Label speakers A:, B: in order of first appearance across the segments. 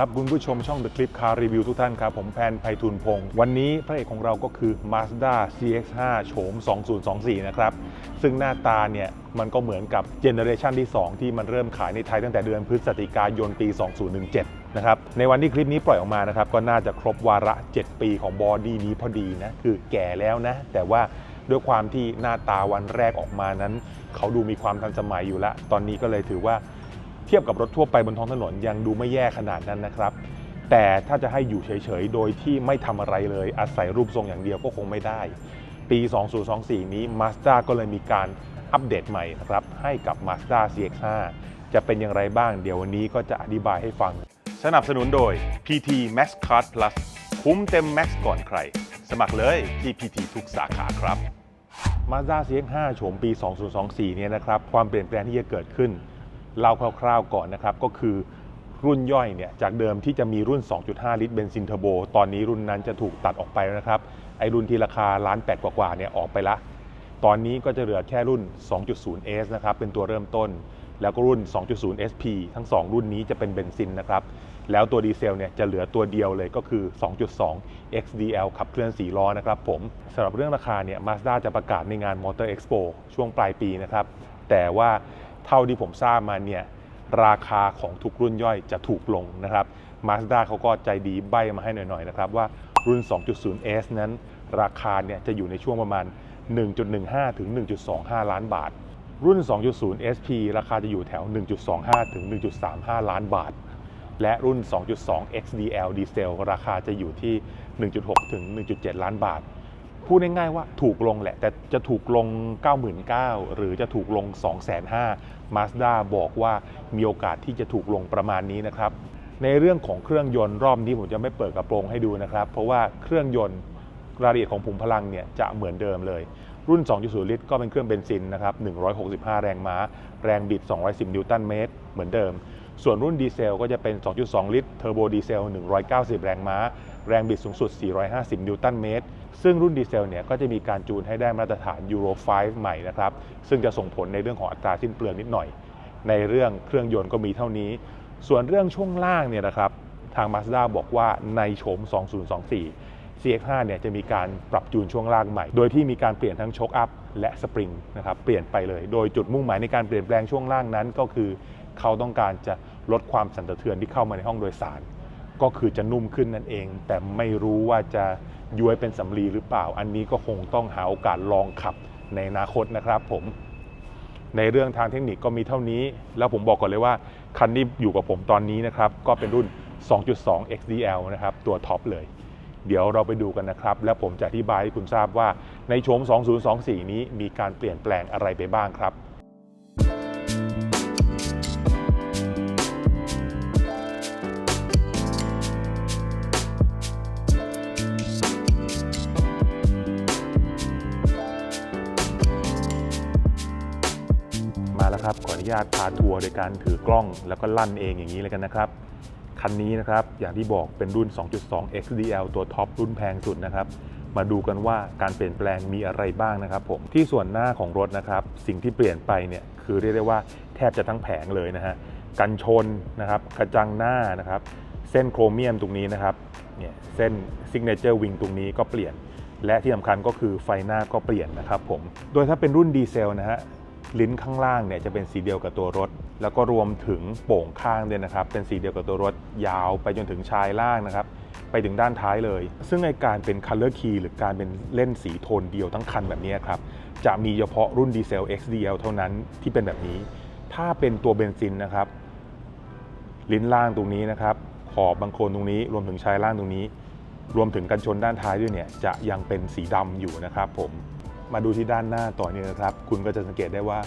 A: ครับคุณผู้ชมช่อง The Clip Car Review ทุกท่านครับ ผมแพนไพฑูรย์พงศ์วันนี้พระเอกของเราก็คือ Mazda CX-5 โฉม 2024 นะครับ ซึ่งหน้าตาเนี่ยมันก็เหมือนกับเจเนอเรชันที่ 2 ที่มันเริ่มขายในไทยตั้งแต่เดือนพฤศจิกายนปี 2017 นะครับ ในวันที่คลิปนี้ปล่อยออกมานะครับ ก็น่าจะครบวาระ 7 ปีของบอดี้นี้พอดีนะ คือแก่แล้วนะ แต่ว่าด้วยความที่หน้าตาวันแรกออกมานั้น เขาดูมีความทันสมัยอยู่แล้วตอนนี้ก็เลยถือว่า เทียบกับรถทั่วไปบนท้องถนนยังดูไม่แย่ขนาดนั้นนะครับ แต่ถ้าจะให้อยู่เฉยๆ โดยที่ไม่ทำอะไรเลยอาศัยรูปทรงอย่างเดียวก็คงไม่ได้ ปี 2024 นี้ Mazda ก็เลยมีการอัปเดตใหม่นะครับ ให้กับ Mazda CX-5 จะเป็นอย่างไรบ้าง เดี๋ยววันนี้ก็จะอธิบายให้ฟัง สนับสนุนโดย PT Max Card Plus คุ้มเต็ม Max ก่อนใคร สมัครเลยที่ PT ทุกสาขาครับ Mazda CX-5 โฉมปี 2024 เนี่ยนะครับ ความเปลี่ยนแปลงที่จะเกิดขึ้น เล่าคร่าวๆก่อนนะครับ ก็คือรุ่นย่อยเนี่ยจากเดิมที่จะมีรุ่น 2.5 ลิตรเบนซินเทอร์โบ ตอนนี้รุ่นนั้นจะถูกตัดออกไปแล้วนะครับ ไอรุ่นที่ราคาล้านแปดกว่าๆเนี่ยออกไปละ ตอนนี้ก็จะเหลือแค่รุ่น 2.0S นะครับเป็นตัวเริ่มต้น แล้วก็รุ่น 2.0 SP ทั้ง 2 รุ่นนี้จะเป็นเบนซินนะครับ แล้วตัวดีเซลเนี่ยจะเหลือตัวเดียวเลยก็คือ 2.2 XDL ขับเคลื่อน4ล้อนะครับผมสำหรับเรื่องราคาเนี่ย Mazda จะประกาศในงาน Motor Expo ช่วงปลายปีนะครับ แต่ว่า เท่าที่ผมทราบมาเนี่ยราคาของทุกรุ่นย่อยจะถูกลงนะครับ Mazda เขาก็ใจดีใบมาให้หน่อยๆนะครับว่ารุ่น 2.0S นั้น ราคาเนี่ยจะอยู่ในช่วงประมาณ 1.15 ถึง 1.25 ล้านบาท รุ่น 2.0 SP ราคาจะอยู่แถว 1.25 ถึง 1.35 ล้านบาท และรุ่น 2.2 XDL ดีเซลราคาจะอยู่ที่ 1.6 ถึง 1.7 ล้านบาท พูดง่ายๆว่าถูกลงแหละ แต่จะถูกลง 99,000หรือจะถูกลง 250,000 Mazda บอกว่ามีโอกาสที่จะถูกลงประมาณนี้นะครับ ในเรื่องของเครื่องยนต์รอบนี้ผมจะไม่เปิดกระโปรงให้ดูนะครับ เพราะว่าเครื่องยนต์รายละเอียดของผุมพลังเนี่ยจะเหมือนเดิมเลย รุ่น 2.0 ลิตรก็เป็นเครื่องเบนซินนะครับ 165 แรงม้า แรงบิด 210 นิวตันเมตร เหมือนเดิม ส่วนรุ่นดีเซลก็จะเป็น 2.2 ลิตรเทอร์โบดีเซล 190 แรงม้า แรงบิดสูงสุด 450 นิวตันเมตร ซึ่งรุ่นดีเซลเนี่ยก็จะมีการจูนให้ได้มาตรฐาน Euro 5ใหม่นะครับ ซึ่งจะส่งผลในเรื่องของอัตราสิ้นเปลืองนิดหน่อย ในเรื่องเครื่องยนต์ก็มีเท่านี้ ส่วนเรื่องช่วงล่างเนี่ยนะครับ ทาง Mazda บอกว่าในโฉม 2024 CX5 เนี่ยจะมีการปรับจูนช่วงล่างใหม่ โดยที่มีการเปลี่ยนทั้งโชคอัพและสปริงนะครับ เปลี่ยนไปเลย โดยจุดมุ่งหมายในการเปลี่ยนแปลงช่วงล่างนั้นก็คือ เขาต้องการจะลดความสั่นสะเทือนที่เข้ามาในห้องโดยสาร ก็คือจะนุ่มขึ้นนั่นเอง แต่ไม่รู้ว่าจะย้วยเป็นสำลีหรือเปล่า อันนี้ก็คงต้องหาโอกาสลองขับในอนาคตนะครับผม ในเรื่องทางเทคนิคก็มีเท่านี้ แล้วผมบอกก่อนเลยว่า คันที่อยู่กับผมตอนนี้นะครับ ก็เป็นรุ่น 2.2 XDL นะครับ ตัวท็อปเลย เดี๋ยวเราไปดูกันนะครับ แล้วผมจะอธิบายให้คุณทราบว่าในโฉม 2024 นี้มีการเปลี่ยนแปลงอะไรไปบ้างครับ ญาตพาทัวร์โดยการถือกล้องแล้วก็ลั่นเองอย่างนี้เลยกันนะครับ คันนี้นะครับอย่างที่บอกเป็นรุ่น 2.2 XDL ตัวท็อปรุ่นแพงสุดนะครับ มาดูกันว่าการเปลี่ยนแปลงมีอะไรบ้างนะครับผมที่ส่วนหน้าของรถนะครับ สิ่งที่เปลี่ยนไปเนี่ยคือเรียกได้ว่าแทบจะทั้งแผงเลยนะฮะกันชนนะครับกระจังหน้านะครับ เส้นโครเมียมตรงนี้นะครับเนี่ยเส้น Signature Wing ตรงนี้ก็เปลี่ยนและที่สำคัญก็คือไฟหน้าก็เปลี่ยนนะครับผม โดยถ้าเป็นรุ่นดีเซลนะฮะ ลิ้นข้างล่างเนี่ยจะเป็นสีเดียวกับตัวรถ แล้วก็รวมถึงโป่งข้างด้วยนะครับ เป็นสีเดียวกับตัวรถยาวไปจนถึงชายล่างนะครับ ไปถึงด้านท้ายเลย ซึ่งในการเป็น color key หรือการเป็นเล่นสีโทนเดียวทั้งคันแบบนี้ครับ จะมีเฉพาะรุ่นดีเซล XDL เท่านั้นที่เป็นแบบนี้ ถ้าเป็นตัวเบนซินนะครับ ลิ้นล่างตรงนี้นะครับ ขอบบางโคลนตรงนี้ รวมถึงชายล่างตรงนี้ รวมถึงกันชนด้านท้ายด้วยเนี่ยจะยังเป็นสีดำอยู่นะครับผม มาดูที่ด้านหน้าต่อเนี่ยนะครับ คุณก็จะสังเกตได้ว่า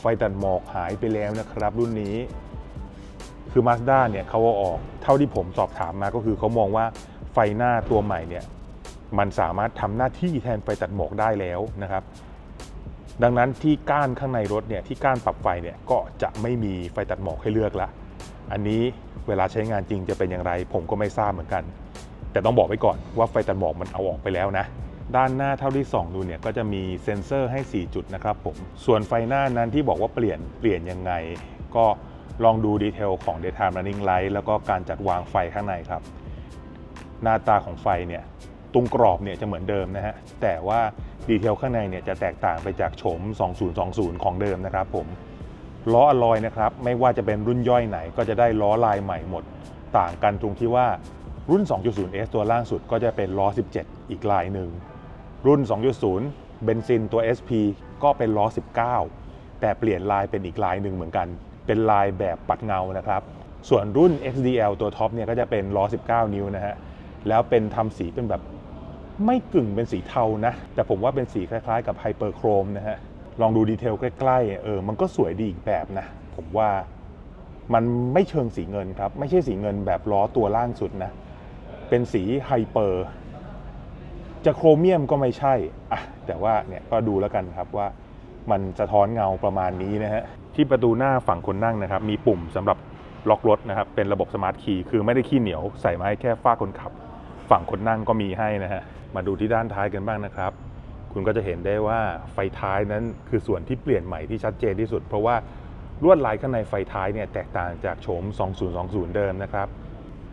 A: ไฟตัดหมอกหายไปแล้วนะครับ รุ่นนี้ คือ Mazda เนี่ยเขาเอาออกเท่าที่ผมสอบถามมาก็คือเขามองว่าไฟหน้าตัวใหม่เนี่ยมันสามารถทำหน้าที่แทนไฟตัดหมอกได้แล้วนะครับ ดังนั้นที่ก้านข้างในรถเนี่ยที่ก้านปรับไฟเนี่ยก็จะไม่มีไฟตัดหมอกให้เลือกละอันนี้เวลาใช้งานจริงจะเป็นอย่างไร ผมก็ไม่ทราบเหมือนกัน แต่ต้องบอกไว้ก่อนว่าไฟตัดหมอกมันเอาออกไปแล้วนะ ด้านหน้าเท่าที่ส่องดูเนี่ยก็จะมีเซ็นเซอร์ให้ 4 จุดนะครับผม ส่วนไฟหน้านั้นที่บอกว่าเปลี่ยนเปลี่ยนยังไง ก็ลองดูดีเทลของ daytime running light แล้วก็การจัดวางไฟข้างในครับ หน้าตาของไฟเนี่ยตรงกรอบเนี่ยจะเหมือนเดิมนะฮะ แต่ว่าดีเทลข้างในเนี่ยจะแตกต่างไปจากโฉม 2020 ของเดิมนะครับผม ล้ออลลอยนะครับ ไม่ว่าจะเป็นรุ่นย่อยไหนก็จะได้ล้อลายใหม่หมด ต่างกันตรงที่ว่ารุ่น 2.0S ตัวล่างสุดก็จะเป็นล้อ 17 อีกลายหนึ่ง รุ่น 2.0 เบนซินตัว SP ก็เป็นล้อ 19 แต่เปลี่ยนลายเป็นอีกลายหนึ่งเหมือนกัน เป็นลายแบบปัดเงานะครับ ส่วนรุ่น XDL ตัวท็อปเนี่ยก็จะเป็นล้อ 19 นิ้วนะฮะ แล้วเป็นทำสีเป็นแบบไม่กึ่งเป็นสีเทานะ แต่ผมว่าเป็นสีคล้ายๆ กับไฮเปอร์โครมนะฮะ ลองดูดีเทลใกล้ๆ เออ มันก็สวยดีอีกแบบนะ ผมว่ามันไม่เชิงสีเงินครับ ไม่ใช่สีเงินแบบล้อตัวล่างสุดนะ เป็นสีไฮเปอร์ จะโครเมียมก็ไม่ใช่อะแต่ว่าเนี่ยก็ดูแล้วกันครับว่ามันสะท้อนเงาประมาณนี้นะฮะที่ประตูหน้าฝั่งคนนั่งนะครับ มีปุ่มสำหรับล็อกรถนะครับ เป็นระบบสมาร์ทคีย์คือไม่ได้ขี้เหนียวใส่มาให้แค่ฝ้าคนขับ ฝั่งคนนั่งก็มีให้นะฮะมาดูที่ด้านท้ายกันบ้างนะครับ คุณก็จะเห็นได้ว่าไฟท้ายนั้นคือส่วนที่เปลี่ยนใหม่ที่ชัดเจนที่สุด เพราะว่าลวดลายข้างในไฟท้ายเนี่ยแตกต่างจากโฉม 2020 เดิมนะครับ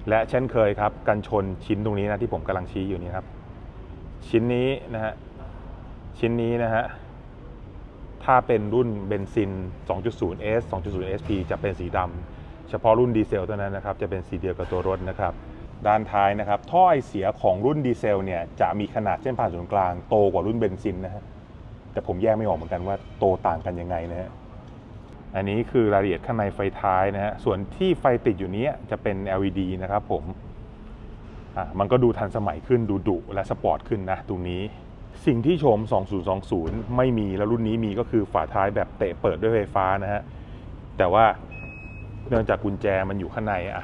A: และเช่นเคยครับกันชนชิ้นตรงนี้นะที่ผมกำลังชี้อยู่นี่ครับ ชิ้นนี้นะฮะชิ้นนี้นะฮะถ้าเป็นรุ่นเบนซิน 2.0S 2.0 SP จะเป็นสีดำเฉพาะรุ่นดีเซลเท่านั้นนะครับ จะเป็นสีเดียวกับตัวรถนะครับ ด้านท้ายนะครับ ท่อไอเสียของรุ่นดีเซลเนี่ยจะมีขนาดเส้นผ่านศูนย์กลางโตกว่ารุ่นเบนซินนะฮะแต่ผมแยกไม่ออกเหมือนกันว่าโตต่างกันยังไงนะฮะอันนี้คือรายละเอียดข้างในไฟท้ายนะฮะส่วนที่ไฟติดอยู่นี้จะเป็น LED นะครับผม มันก็ดูทันสมัยขึ้นดูดุและสปอร์ตขึ้นนะตรงนี้ สิ่งที่โฉม 2020 ไม่มีแล้วรุ่นนี้มีก็คือฝาท้ายแบบเตะเปิดด้วยไฟฟ้านะฮะ แต่ว่าเนื่องจากกุญแจมันอยู่ข้างในอะ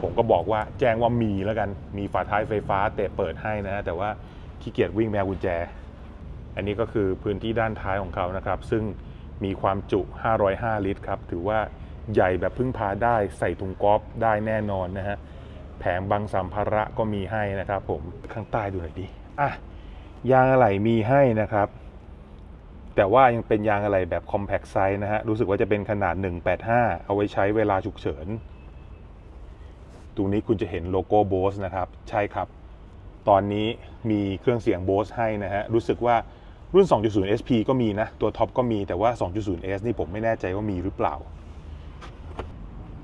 A: ผมก็บอกว่าแจ้งว่ามีแล้วกันมีฝาท้ายไฟฟ้าเตะเปิดให้นะฮะแต่ว่าขี้เกียจวิ่งแมวกุญแจ อันนี้ก็คือพื้นที่ด้านท้ายของเขานะครับ ซึ่งมีความจุ 505 ลิตรครับ ถือว่าใหญ่แบบพึ่งพาได้ใส่ถุงกอล์ฟได้แน่นอนนะฮะ แผงบังสัมภาระก็มีให้นะครับ ผมข้างใต้ดูหน่อยดิอะยางอะไหล่มีให้นะครับ แต่ว่ายังเป็นยางอะไหล่แบบ compact size นะฮะรู้สึกว่าจะเป็นขนาด 185 เอาไว้ใช้เวลาฉุกเฉิน ตรงนี้คุณจะเห็นโลโก้ Bose นะครับ ใช่ครับ ตอนนี้มีเครื่องเสียง Bose ให้นะฮะรู้สึกว่ารุ่น 2.0 SP ก็มีนะ ตัวท็อปก็มีแต่ว่า 2.0 S นี่ผมไม่แน่ใจว่ามีหรือเปล่า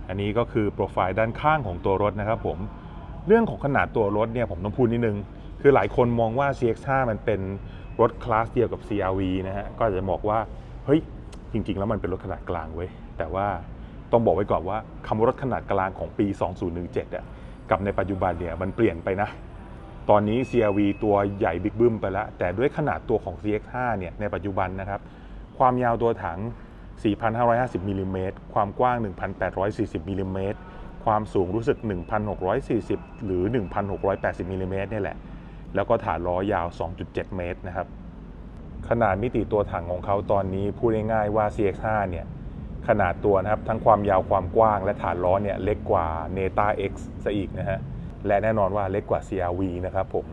A: อันนี้ก็คือโปรไฟล์ด้านข้างของตัวรถนะครับผม เรื่องของขนาดตัวรถเนี่ยผมต้องพูดนิดนึง คือหลายคนมองว่า CX5 มันเป็นรถคลาสเดียวกับ CRV นะฮะ ก็อาจจะบอกว่า เฮ้ย จริง ๆ แล้วมันเป็นรถขนาดกลางเว้ย แต่ว่าต้องบอกไว้ก่อนว่าคำว่ารถขนาดกลางของปี 2017อะ กับในปัจจุบันเนี่ยมันเปลี่ยนไปนะ ตอนนี้ CRV ตัวใหญ่บิ๊กบึ้มไปแล้ว แต่ด้วยขนาดตัวของ CX5 เนี่ยในปัจจุบันนะครับ ความยาวตัวถัง 4,550มิลลิเมตรความกว้าง 1,840มิลลิเมตรความสูงรู้สึก 1,640 หรือ 1,680มิลลิเมตรนี่แหละ แล้วก็ฐานล้อยาว 2.7 เมตรนะครับ ขนาดมิติตัวถังของเขาตอนนี้พูดง่ายๆว่า CX5 เนี่ยขนาดตัวนะครับทั้งความยาวความกว้างและฐานล้อเนี่ยเล็กกว่า Neta X ซะอีกนะฮะ และแน่นอนว่าเล็กกว่า CRV นะครับผม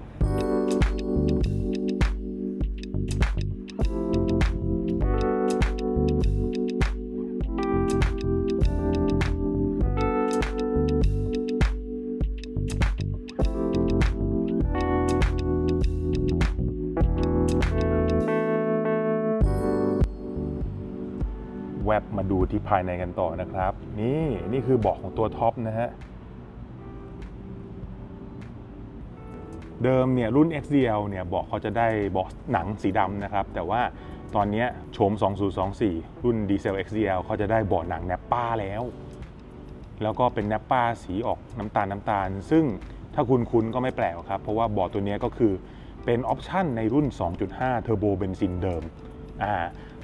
A: ดูที่ภายในกันต่อนะครับ นี่นี่คือเบาะของตัวท็อปนะฮะเดิมเนี่ยรุ่น XDL เนี่ยเบาะเขาจะได้เบาะหนังสีดำนะครับ แต่ว่าตอนนี้โฉม 2024 รุ่นดีเซล XDL เขาจะได้เบาะหนังแนปป้าแล้ว แล้วก็เป็นแนปป้าสีออกน้ำตาลน้ำตาล ซึ่งถ้าคุณคุ้นก็ไม่แปลกครับ เพราะว่าเบาะตัวนี้ก็คือเป็นออปชั่นในรุ่น 2.5 เทอร์โบเบนซินเดิมอ่า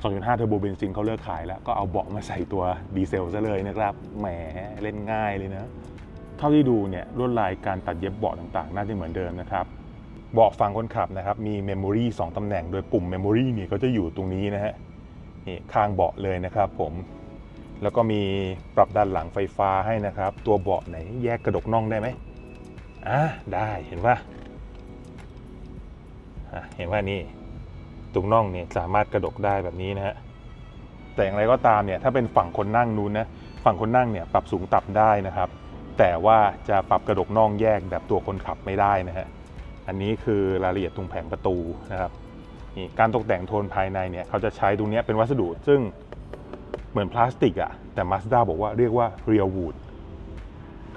A: 2.5 เทอร์โบเบนซินเขาเลิกขายแล้ว ก็เอาเบาะมาใส่ตัวดีเซลซะเลยนะครับแหมเล่นง่ายเลยนะ เท่าที่ดูเนี่ยลวดลายการตัดเย็บเบาะต่างๆ น่าจะเหมือนเดิมนะครับเบาะฝั่งคนขับนะครับมีเมมโมรี2ตำแหน่งโดยปุ่มเมมโมรีเนี่ยก็จะอยู่ตรงนี้นะฮะนี่ข้างเบาะเลยนะครับผมแล้วก็มีปรับด้านหลังไฟฟ้าให้นะครับ ตัวเบาะไหนแยกกระดกน่องได้ไหมอ่าได้เห็นว่าเห็นว่านี่ ตรงน่องเนี่ยสามารถกระดกได้แบบนี้นะฮะแต่อย่างไรก็ตามเนี่ยถ้าเป็นฝั่งคนนั่งนู้นนะฝั่งคนนั่งเนี่ยปรับสูงต่ำได้นะครับ แต่ว่าจะปรับกระดกน่องแยกแบบตัวคนขับไม่ได้นะฮะอันนี้คือรายละเอียดตรงแผงประตูนะครับนี่การตกแต่งโทนภายในเนี่ยเขาจะใช้ตรงนี้เป็นวัสดุซึ่งเหมือนพลาสติกอะแต่ Mazda บอกว่าเรียกว่า real wood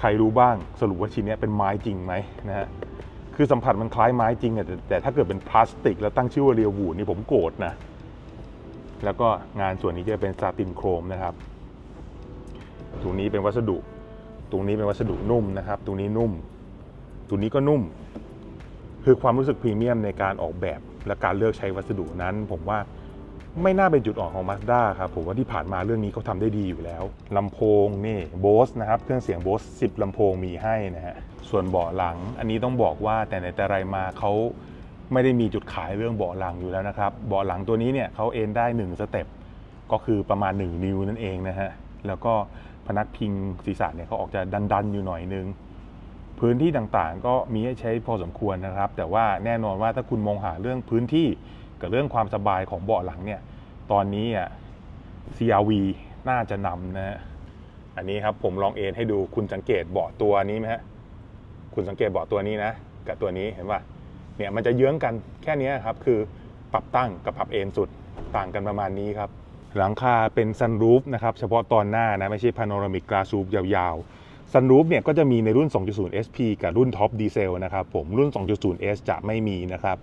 A: ใครรู้บ้างสรุปว่าชิ้นนี้เป็นไม้จริงไหมนะฮะ คือสัมผัสมันคล้ายไม้จริงอะแต่แต่ถ้าเกิดเป็นพลาสติก แล้วตั้งชื่อว่าเรียววูดนี่ผมโกรธนะ แล้วก็งานส่วนนี้จะเป็นซาตินโครมนะครับตรงนี้เป็นวัสดุ ตรงนี้เป็นวัสดุนุ่มนะครับ ตรงนี้นุ่ม ตรงนี้ก็นุ่ม คือความรู้สึกพรีเมียมในการออกแบบและการเลือกใช้วัสดุนั้น ผมว่า ไม่น่าเป็นจุดอ่อนของ Mazda ครับผมว่าที่ผ่านมาเรื่องนี้เขาทำได้ดีอยู่แล้วลำโพงนี่ Bose นะครับ เครื่องเสียง Bose 10ลำโพงมีให้นะฮะส่วนเบาะหลัง อันนี้ต้องบอกว่าแต่ในแต่ไรมาเขาไม่ได้มีจุดขายเรื่องเบาะหลังอยู่แล้วนะครับเบาะหลังตัวนี้เนี่ยเขาเอนได้ 1 สเต็ปก็คือประมาณ 1 นิ้วนั่นเองนะฮะแล้วก็พนักพิงศีรษะเนี่ยเขาออกจะดันๆอยู่หน่อยนึงพื้นที่ต่างๆ ก็มีให้ใช้พอสมควรนะครับ แต่ว่าแน่นอนว่าถ้าคุณมองหาเรื่องพื้นที่ กับเรื่องความสบายของเบาะหลังเนี่ย ตอนนี้อะ CRV น่าจะนำนะฮะ อันนี้ครับผมลองเอนให้ดูคุณสังเกตเบาะตัวนี้ไหมฮะ คุณสังเกตเบาะตัวนี้นะ กับตัวนี้เห็นป่ะ เนี่ยมันจะเยื้องกันแค่นี้ครับ คือปรับตั้งกับปรับเอนสุดต่างกันประมาณนี้ครับ หลังคาเป็นซันรูฟนะครับเฉพาะตอนหน้านะไม่ใช่พาโนรามิกกราซูปยาวๆซันรูฟเนี่ยก็จะมีในรุ่น 2.0 SP กับรุ่นท็อปดีเซลนะครับผมรุ่น 2.0 S จะไม่มีนะครับ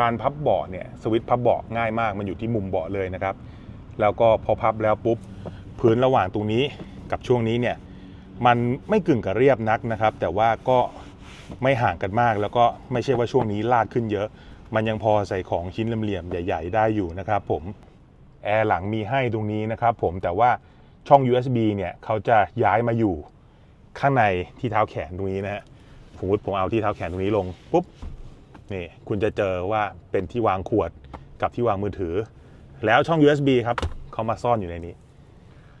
A: การพับเบาะเนี่ยสวิตช์พับเบาะง่ายมากมันอยู่ที่มุมเบาะเลยนะครับ แล้วก็พอพับแล้วปุ๊บพื้นระหว่างตรงนี้กับช่วงนี้เนี่ยมันไม่กึ่งกับเรียบนักนะครับ แต่ว่าก็ไม่ห่างกันมาก แล้วก็ไม่ใช่ว่าช่วงนี้ลาดขึ้นเยอะ มันยังพอใส่ของชิ้นเหลี่ยมๆใหญ่ ๆ ได้อยู่นะครับผมแอร์หลังมีให้ตรงนี้นะครับผมแต่ว่าช่อง USB เนี่ยเขาจะย้ายมาอยู่ข้างในที่เท้าแขนตรงนี้นะฮะสมมติผมเอาที่เท้าแขนตรงนี้ลงปุ๊บ นี่คุณจะเจอว่าเป็นที่วางขวดกับที่วางมือถือ แล้วช่อง USB ครับเขามาซ่อนอยู่ในนี้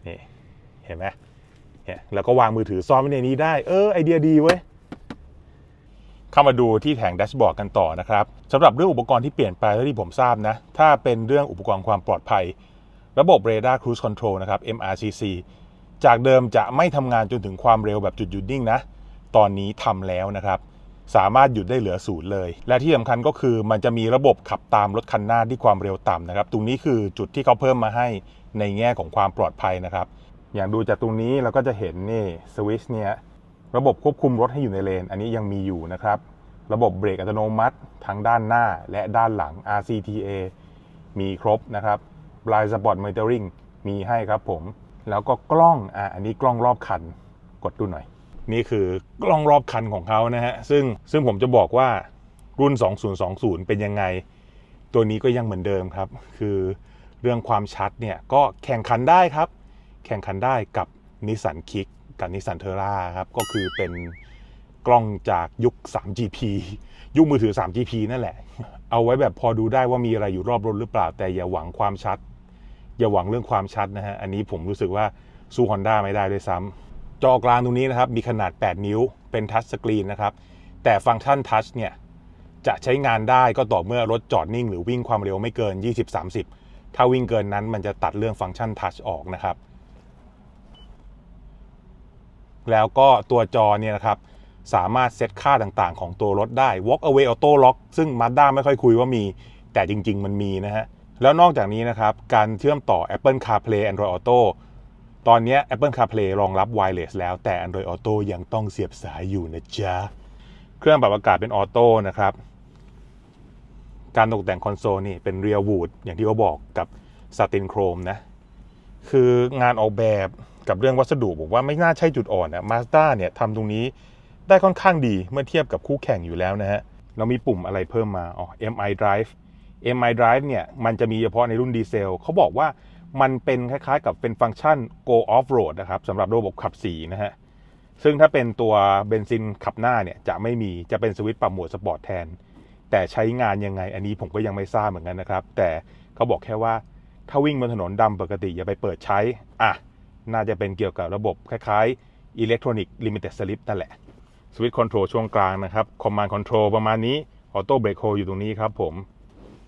A: นี่เห็นไหมเนี่ยแล้วก็วางมือถือซ่อนไว้ในนี้ได้เออไอเดียดีเว้ยเข้ามาดูที่แผงแดชบอร์ดกันต่อนะครับสำหรับเรื่องอุปกรณ์ที่เปลี่ยนไปเท่าที่ผมทราบนะ ถ้าเป็นเรื่องอุปกรณ์ความปลอดภัย ระบบ Radar Cruise Control นะครับ MRCC จากเดิมจะไม่ทำงานจนถึงความเร็วแบบจุดหยุดนิ่งนะ ตอนนี้ทำแล้วนะครับ สามารถหยุดได้เหลือศูนย์เลย และที่สำคัญก็คือมันจะมีระบบขับตามรถคันหน้าที่ความเร็วต่ำนะครับ ตรงนี้คือจุดที่เขาเพิ่มมาให้ในแง่ของความปลอดภัยนะครับ อย่างดูจากตรงนี้เราก็จะเห็นนี่สวิชเนี่ยระบบควบคุมรถให้อยู่ในเลน อันนี้ยังมีอยู่นะครับ ระบบเบรกอัตโนมัติ ทั้งด้านหน้าและด้านหลัง RCTA มีครบนะครับ Blind Spot Monitoring มีให้ครับผม แล้วก็กล้องอะอันนี้กล้องรอบคัน กดดูหน่อย นี่คือกล้องรอบคันของเขานะฮะซึ่งซึ่งผมจะบอกว่ารุ่น 2020 เป็นยังไง ตัวนี้ก็ยังเหมือนเดิมครับ คือเรื่องความชัดเนี่ยก็แข่งขันได้ครับ แข่งขันได้กับนิสสันคิกกับนิสสันเทอร่าครับ ก็คือเป็นกล้องจากยุค 3GP ยุคมือถือ 3GP นั่นแหละ เอาไว้แบบพอดูได้ว่ามีอะไรอยู่รอบรถหรือเปล่า แต่อย่าหวังความชัด อย่าหวังเรื่องความชัดนะฮะ อันนี้ผมรู้สึกว่าสู้ Honda ไม่ได้ด้วยซ้ำ จอกลางตรงนี้นะครับมีขนาด 8 นิ้วเป็นทัชสกรีนนะครับ แต่ฟังก์ชันทัชเนี่ยจะใช้งานได้ก็ต่อเมื่อรถจอดนิ่ง หรือวิ่งความเร็วไม่เกิน 20-30 ถ้าวิ่งเกินนั้นมันจะตัดเรื่องฟังก์ชันทัชออกนะครับ แล้วก็ตัวจอเนี่ยนะครับสามารถเซตค่าต่างๆ ของตัวรถได้ Walk away auto lock ซึ่ง Mazda ไม่ค่อยคุยว่ามี แต่จริง ๆ มันมีนะฮะ แล้วนอกจากนี้นะครับ การเชื่อมต่อ Apple CarPlay Android Auto ตอนนี้ Apple CarPlay รองรับ Wireless แล้วแต่ Android Auto ยังต้องเสียบสายอยู่นะจ๊ะ เครื่องปรับอากาศเป็นออโต้นะครับ การตกแต่งคอนโซลนี่เป็นเรียลวูดอย่างที่เขาบอกกับซาตินโครมนะ คืองานออกแบบกับเรื่องวัสดุบอกว่าไม่น่าใช่จุดอ่อนนะมาสด้าเนี่ยทำตรงนี้ได้ค่อนข้างดีเมื่อเทียบกับคู่แข่งอยู่แล้วนะฮะ เรามีปุ่มอะไรเพิ่มมาอ๋อ MI Drive MI Drive เนี่ยมันจะมีเฉพาะในรุ่นดีเซลเขาบอกว่า มันเป็นคล้ายๆ กับเป็นฟังก์ชัน Go Off Road นะครับสำหรับระบบขับสีนะฮะซึ่งถ้าเป็นตัวเบนซินขับหน้าเนี่ยจะไม่มีจะเป็นสวิตช์ปรับโหมดสปอร์ตแทน แต่ใช้งานยังไงอันนี้ผมก็ยังไม่ทราบเหมือนกันนะครับ แต่เขาบอกแค่ว่าถ้าวิ่งบนถนนดำปกติอย่าไปเปิดใช้ อะ น่าจะเป็นเกี่ยวกับระบบคล้ายๆ Electronic Limited Slip นั่นแหละสวิตช์คอนโทรลช่วงกลางนะครับคอมมานด์คอนโทรลประมาณนี้ออโต้เบรกโฮอยู่ตรงนี้ครับผม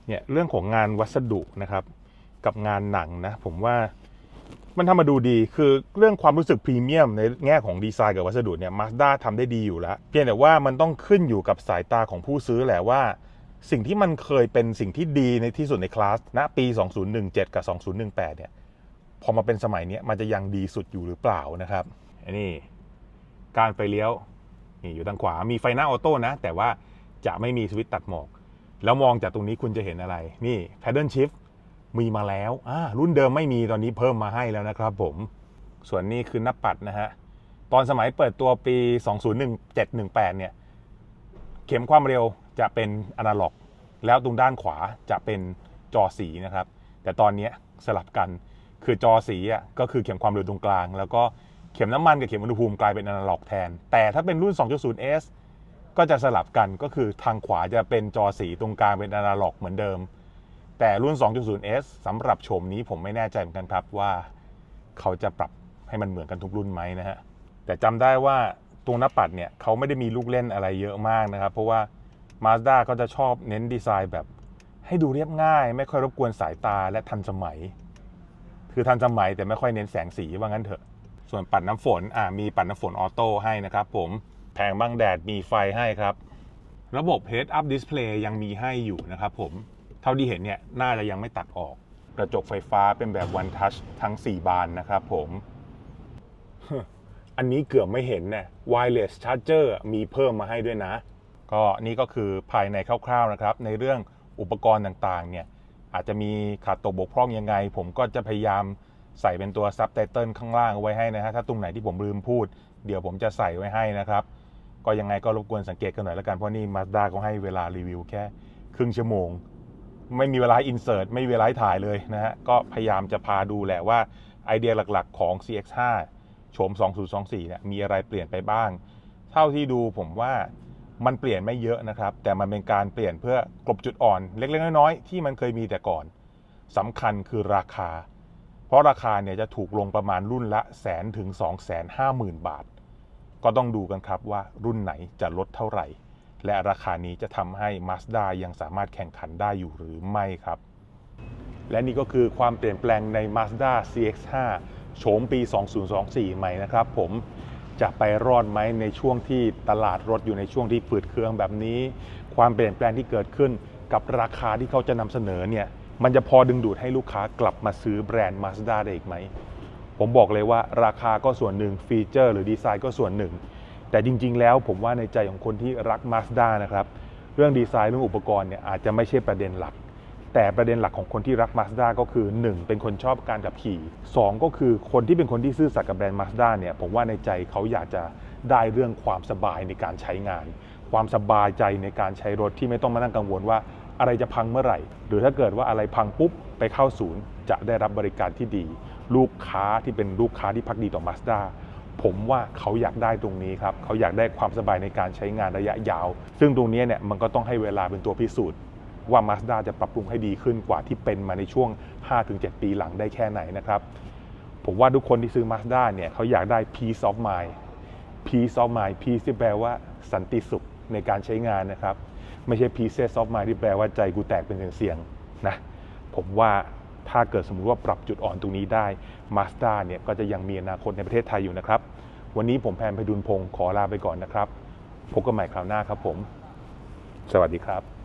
A: เนี่ยเรื่องของงานวัสดุนะครับ กับงานหนังนะ ผมว่ามันทำมาดูดีคือเรื่องความรู้สึกพรีเมียมในแง่ของดีไซน์กับวัสดุเนี่ยมาสด้าทำได้ดีอยู่แล้ว เพียงแต่ว่ามันต้องขึ้นอยู่กับสายตาของผู้ซื้อแหละว่า สิ่งที่มันเคยเป็นสิ่งที่ดีในที่สุดในคลาสณปี 2017 กับ 2018 เนี่ยพอมาเป็นสมัยนี้มันจะยังดีสุดอยู่หรือเปล่านะครับอันนี้การไฟเลี้ยวนี่อยู่ทางขวามีไฟหน้าออโต้นะ แต่ว่าจะไม่มีสวิตช์ตัดหมอก แล้วมองจากตรงนี้คุณจะเห็นอะไร นี่ paddle shift มีมาแล้วรุ่นเดิมไม่มีตอนนี้เพิ่มมาให้แล้วนะครับผม ส่วนนี้คือหน้าปัดนะฮะ ตอนสมัยเปิดตัวปี 2017-18 เนี่ย เข็มความเร็วจะเป็นอนาล็อก แล้วตรงด้านขวาจะเป็นจอสีนะครับ แต่ตอนนี้สลับกัน คือจอสีอะก็คือเข็มความเร็วตรงกลาง แล้วก็เข็มน้ำมันกับเข็มอุณหภูมิกลายเป็นอนาล็อกแทน แต่ถ้าเป็นรุ่น 2.0S ก็จะสลับกันก็คือทางขวาจะเป็นจอสีตรงกลางเป็นอนาล็อกเหมือนเดิม แต่รุ่น 2.0S สำหรับโฉมนี้ผมไม่แน่ใจเหมือนกันครับว่าเขาจะปรับให้มันเหมือนกันทุกรุ่นไหมนะฮะ แต่จำได้ว่าตรงหน้าปัดเนี่ยเขาไม่ได้มีลูกเล่นอะไรเยอะมากนะครับ เพราะว่า Mazda ก็จะชอบเน้นดีไซน์แบบให้ดูเรียบง่าย ไม่ค่อยรบกวนสายตาและทันสมัย คือทันสมัยแต่ไม่ค่อยเน้นแสงสีว่างั้นเถอะ ส่วนปัดน้ำฝนอ่ามีปัดน้ำฝนออโต้ให้นะครับผมแผงบังแดดมีไฟให้ครับ ระบบ Head Up Display ยังมีให้อยู่นะครับผม ท่าที่เห็นเนี่ยน่าจะยังไม่ตัดออก กระจกไฟฟ้าเป็นแบบ One Touch ทั้ง 4 บานนะครับผม อันนี้เกือบไม่เห็นเนี่ย Wireless Charger มีเพิ่มมาให้ด้วยนะ ก็นี่ก็คือภายในคร่าวๆนะครับ ในเรื่องอุปกรณ์ต่างๆ เนี่ย อาจจะมีขาดตกบกพร่องยังไง ผมก็จะพยายามใส่เป็นตัวซับไตเติลข้างล่างไว้ให้นะฮะถ้าตรงไหนที่ผมลืมพูด เดี๋ยวผมจะใส่ไว้ให้นะครับ ก็ยังไงก็รบกวนสังเกตกันหน่อยแล้วกันเพราะนี่ Mazda ก็ให้เวลารีวิวแค่ ครึ่งชั่วโมง ไม่มีเวลาอินเสิร์ตไม่มีเวลาถ่ายเลยนะฮะ ก็พยายามจะพาดูแหละว่าไอเดียหลักๆของ CX5 โฉม 2024 เนี่ยมีอะไรเปลี่ยนไปบ้าง เท่าที่ดูผมว่ามันเปลี่ยนไม่เยอะนะครับ แต่มันเป็นการเปลี่ยนเพื่อกลบจุดอ่อนเล็กๆน้อยๆที่มันเคยมีแต่ก่อนสำคัญคือราคา เพราะราคาเนี่ยจะถูกลงประมาณรุ่นละแสนถึง2 5 0 0 0 0 บาท ก็ต้องดูกันครับว่ารุ่นไหนจะลดเท่าไหร่ และราคานี้จะทำให้ Mazda ยังสามารถแข่งขันได้อยู่หรือไม่ครับ และนี่ก็คือความเปลี่ยนแปลงใน Mazda CX-5 โฉมปี 2024 ใหม่นะครับผมจะไปรอดไหมในช่วงที่ตลาดรถอยู่ในช่วงที่ฝืดเคืองแบบนี้ ความเปลี่ยนแปลงที่เกิดขึ้นกับราคาที่เขาจะนำเสนอเนี่ยมันจะพอดึงดูดให้ลูกค้ากลับมาซื้อแบรนด์ Mazda ได้อีกไหม ผมบอกเลยว่าราคาก็ส่วนหนึ่งฟีเจอร์ หรือดีไซน์ก็ส่วนหนึ่ง แต่จริง ๆ แล้วผมว่าในใจของคนที่รัก Mazda นะครับเรื่องดีไซน์เรื่องอุปกรณ์เนี่ยอาจจะไม่ใช่ประเด็นหลัก แต่ประเด็นหลักของคนที่รัก Mazda ก็คือ 1. เป็นคนชอบการขับขี่ 2. ก็คือคนที่เป็นคนที่ซื่อสัตย์กับแบรนด์ Mazda เนี่ยผมว่าในใจเขาอยากจะได้เรื่องความสบายในการใช้งาน ความสบายใจในการใช้รถที่ไม่ต้องมานั่งกังวลว่าอะไรจะพังเมื่อไหร่ หรือถ้าเกิดว่าอะไรพังปุ๊บไปเข้าศูนย์ จะได้รับบริการที่ดี ลูกค้าที่เป็นลูกค้าที่พักดีต่อ Mazda ผมว่าเขาอยากได้ตรงนี้ครับเขาอยากได้ความสบายในการใช้งานระยะยาว ซึ่งตรงนี้เนี่ยมันก็ต้องให้เวลาเป็นตัวพิสูจน์ว่า Mazda จะปรับปรุงให้ดีขึ้นกว่าที่เป็นมาในช่วง 5-7 ปีหลังได้แค่ไหนนะครับ ผมว่าทุกคนที่ซื้อ Mazda เนี่ยเขาอยากได้ peace of mind peace of mind peace ที่แปลว่าสันติสุขในการใช้งานนะครับ ไม่ใช่ pieces of mind ที่แปลว่าใจกูแตกเป็นเสียงๆนะผมว่า ถ้าเกิดสมมติว่าปรับจุดอ่อนตรงนี้ได้ Mazda เนี่ยก็จะยังมีอนาคตในประเทศไทยอยู่นะครับ วันนี้ผมแพนพดุลพงศ์ขอลาไปก่อนนะครับ พบกันใหม่คราวหน้าครับผม สวัสดีครับ